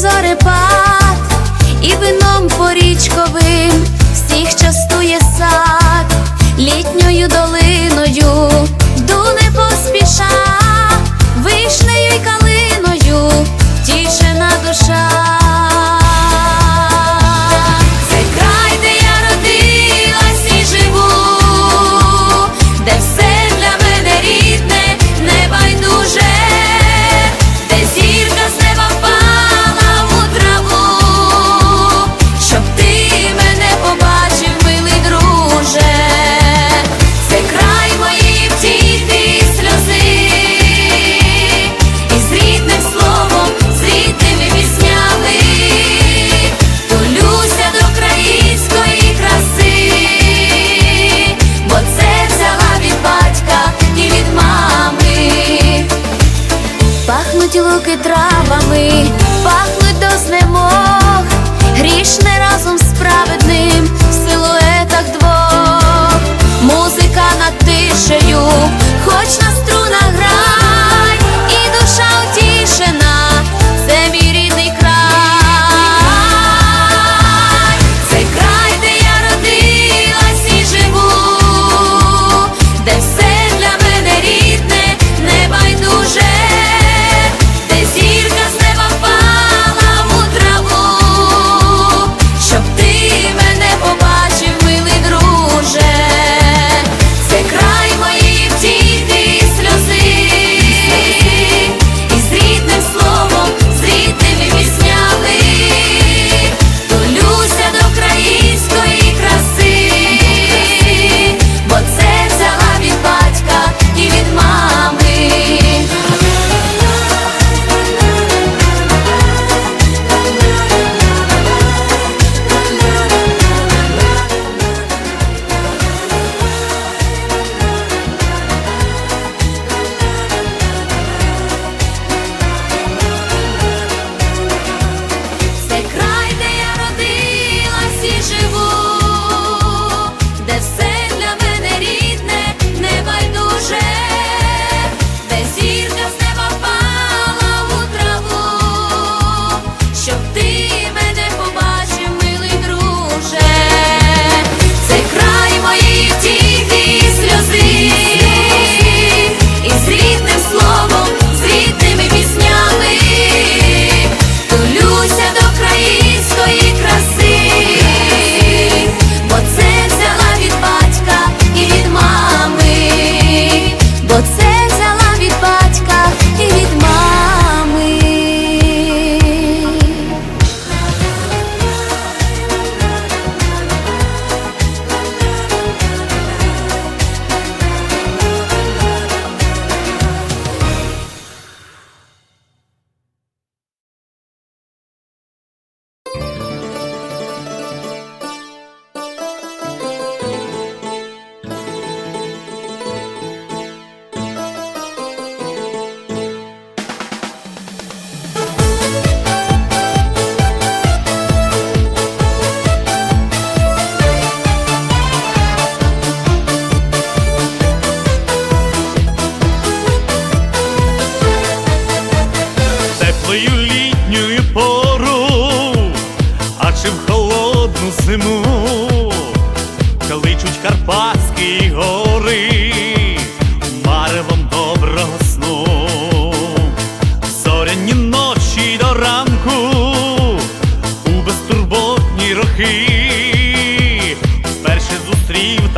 зорепад і вином порічковим всіх частує сад літньою до.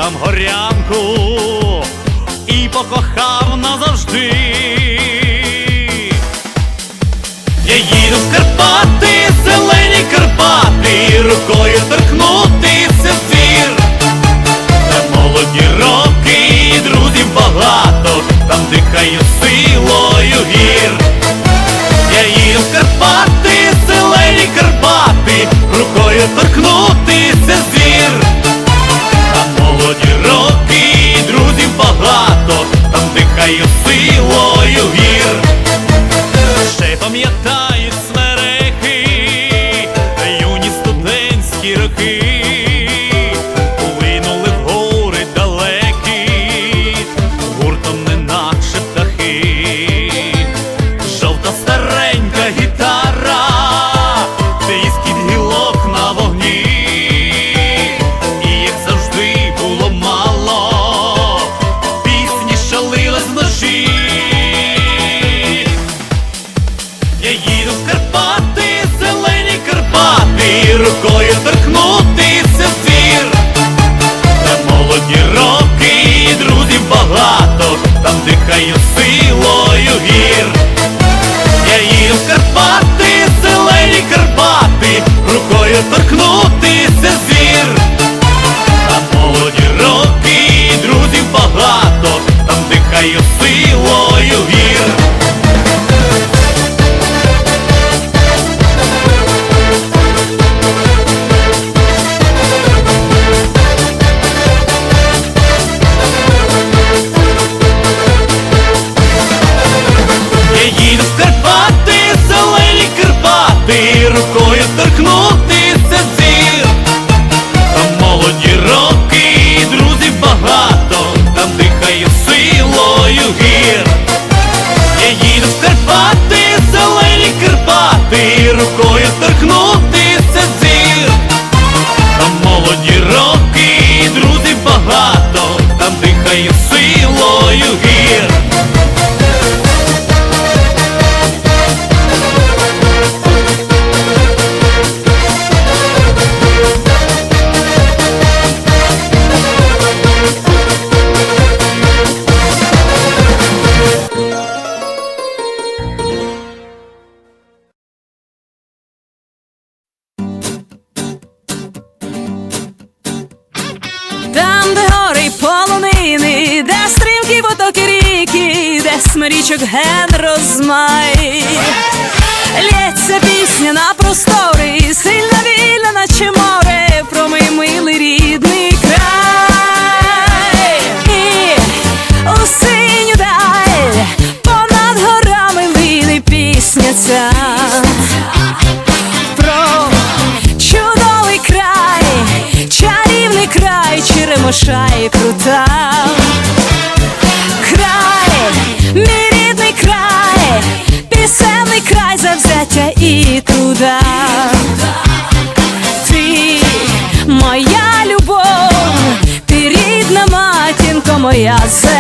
там горянку і покохав назавжди. Я їду в Карпати, зелені Карпати, рукою торкнути сефір. Там молоді роки, друзів багато, там дихає силою гір. Я їду в Карпати, зелені Карпати, рукою торкнути. Дихаю силою гір, ще пам'ятаю. Залилась You. де стрімкі потоки ріки, де смирічок ген розмай, Лється пісня на простори, сильна вільна, наче море, про мій милий рідний. sonhas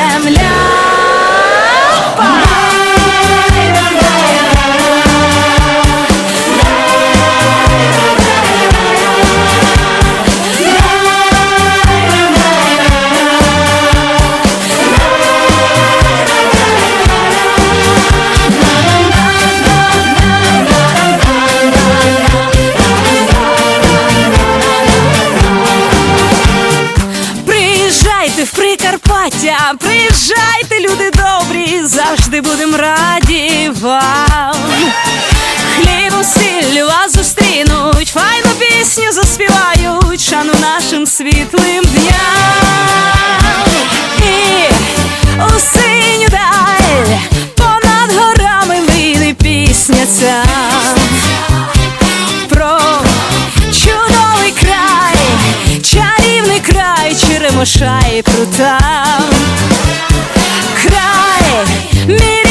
нашим світлим дням. І у синю даль понад горами лине пісня ця. Про чудовий край, чарівний край, черемоша і прута. Край мій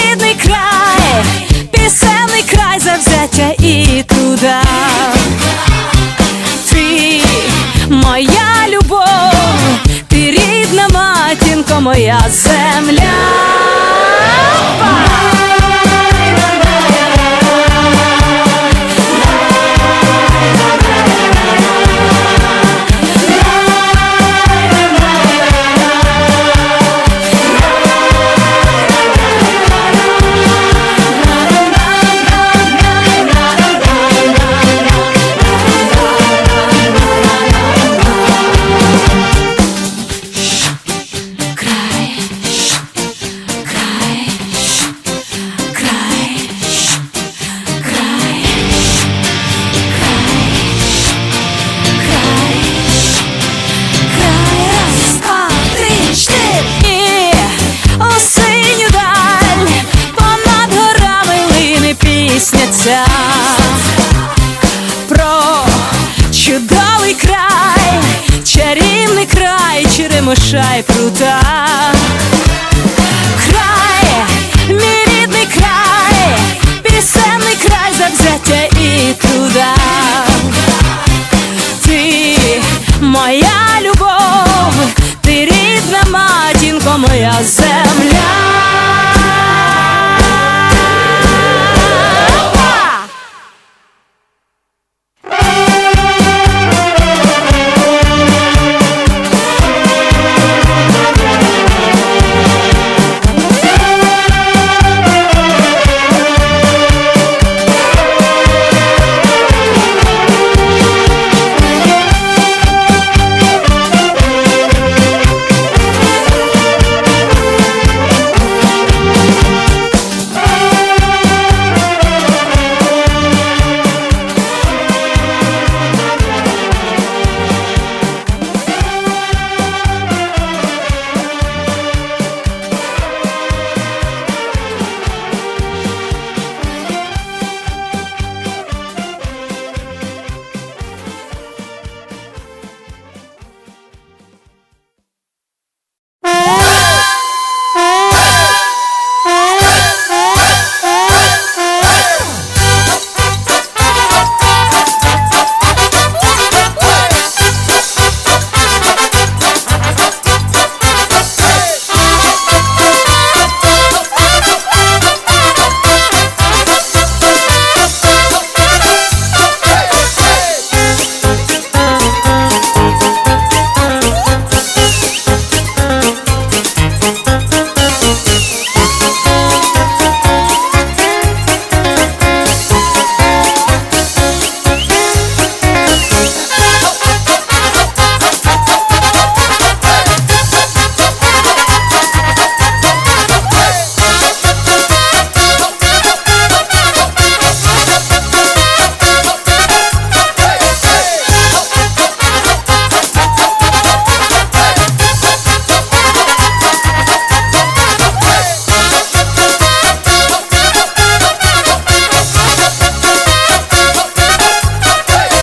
моя земля. серця про чудовий край, чарівний край, Черемоша і прута.